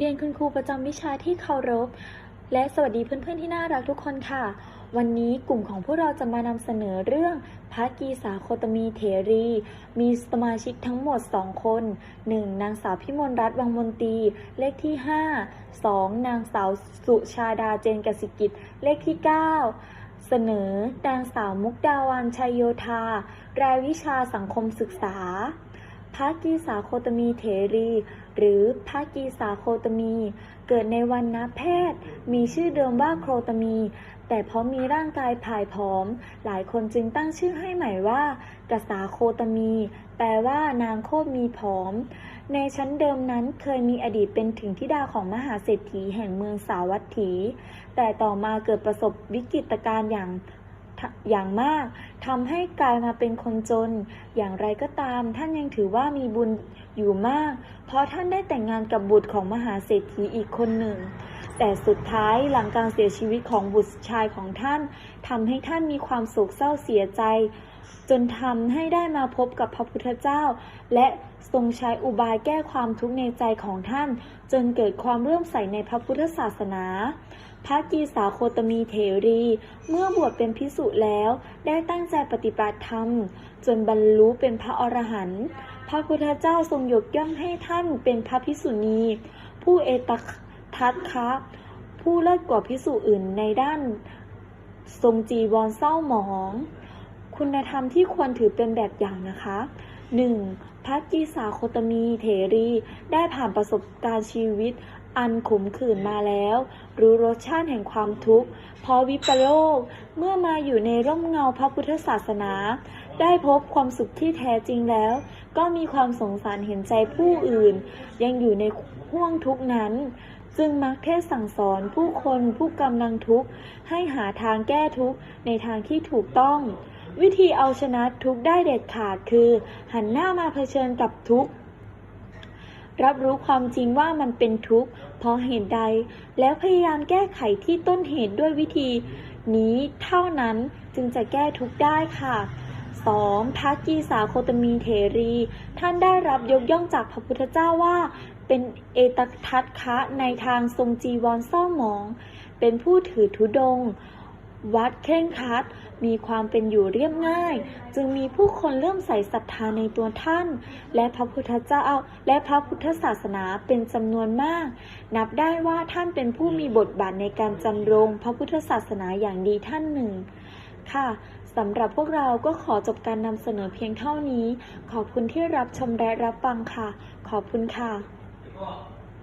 เรียนคุณครูประจำวิชาที่เคารพ และสวัสดีเพื่อนๆที่น่ารักทุกคนค่ะ วันนี้กลุ่มของพวกเราจะมานำเสนอเรื่องพระกีสาโคตมีเถรี มีสมาชิกทั้งหมด 2 คน 1. นางสาวพิมลรัตน์วังมนตรี เลขที่ 5 2. นางสาวสุชาดาเจนกสิกิจ เลขที่ 9 เสนอนางสาวมุกดาวันชัยโยธา รายวิชาสังคมศึกษา พระกีสาโคตมีเถรี หรือพระกีสาโคตมี เกิดในวันนาแพทย์ มีชื่อเดิมว่าโครตมี แต่เพราะมีร่างกายผายผอม หลายคนจึงตั้งชื่อให้ใหม่ว่ากษาโคตมี แปลว่านางโคตมีผอม ในชั้นเดิมนั้นเคยมีอดีตเป็นถึงธิดาของมหาเศรษฐีแห่งเมืองสาวัตถี แต่ต่อมาเกิดประสบวิกฤตการณ์อย่างอย่างมาก ทำให้กลายมาเป็นคนจน อย่างไรก็ตาม ท่านยังถือว่ามีบุญอยู่มาก เพราะท่านได้แต่งงานกับบุตรของมหาเศรษฐีอีกคนหนึ่ง แต่สุดท้ายหลังการเสียชีวิตของบุตรชายของท่านทำให้ท่านมีความโศกเศร้าเสียใจ จนทำให้ได้มาพบกับพระพุทธเจ้า และทรงใช้อุบายแก้ความทุกข์ในใจของท่าน จนเกิดความเริ่อมใสในพระพุทธศาสนาพระกีสาโคตมีเถรี เมื่อบวชเป็นพิสุแล้ว ได้ตั้งใจปฏิบัติธรรม จนบรรลุเป็นพระอรหันต์พระพุทธเจ้าทรงยกย่องให้ท่านเป็นพระพิสุณี ผู้เอตทัตคะผู้เลิศกว่าพิสุอื่นในด้าน ทรงจีวรเศร้าหมอง คุณธรรมที่ควรถือเป็นแบบอย่างนะคะ 1. พระกีสาโคตมีเถรีได้ผ่านประสบการณ์ชีวิต อันขมขื่นมาแล้ว รู้รสชาติแห่งความทุกข์เพราะวิปโลกเมื่อมาอยู่ในร่มเงาพระพุทธศาสนา ได้พบความสุขที่แท้จริงแล้ว ก็มีความสงสารเห็นใจผู้อื่น ยังอยู่ในห่วงทุกนั้น จึงมักเทศสั่งสอนผู้คนผู้กำลังทุกข์ให้หาทางแก้ทุกข์ในทางที่ถูกต้อง วิธีเอาชนะทุกข์ได้เด็ดขาดคือ หันหน้ามาเผชิญกับทุกข์ รับรู้ความจริงว่ามันเป็นทุกข์เพราะเหตุใด แล้วพยายามแก้ไขที่ต้นเหตุด้วยวิธี นี้เท่านั้นจึงจะแก้ทุกข์ได้ค่ะ 2. พระกีสาโคตมีเถรี ท่านได้รับยกย่องจากพระพุทธเจ้าว่า เป็นเอตทัตคะในทางทรงจีวรเศร้าหมอง เป็นผู้ถือธุดง วัดเคร่งครัด มีความเป็นอยู่เรียบง่าย จึงมีผู้คนเริ่มใส่ศรัทธาในตัวท่าน และพระพุทธเจ้าและพระพุทธศาสนาเป็นจำนวนมาก นับได้ว่าท่านเป็นผู้มีบทบาทในการจำรงพระพุทธศาสนาอย่างดีท่านหนึ่ง ค่ะสำหรับพวกเราก็ขอจบการนำเสนอเพียงเท่านี้ ขอบคุณที่รับชมและรับฟังค่ะ ขอบคุณค่ะ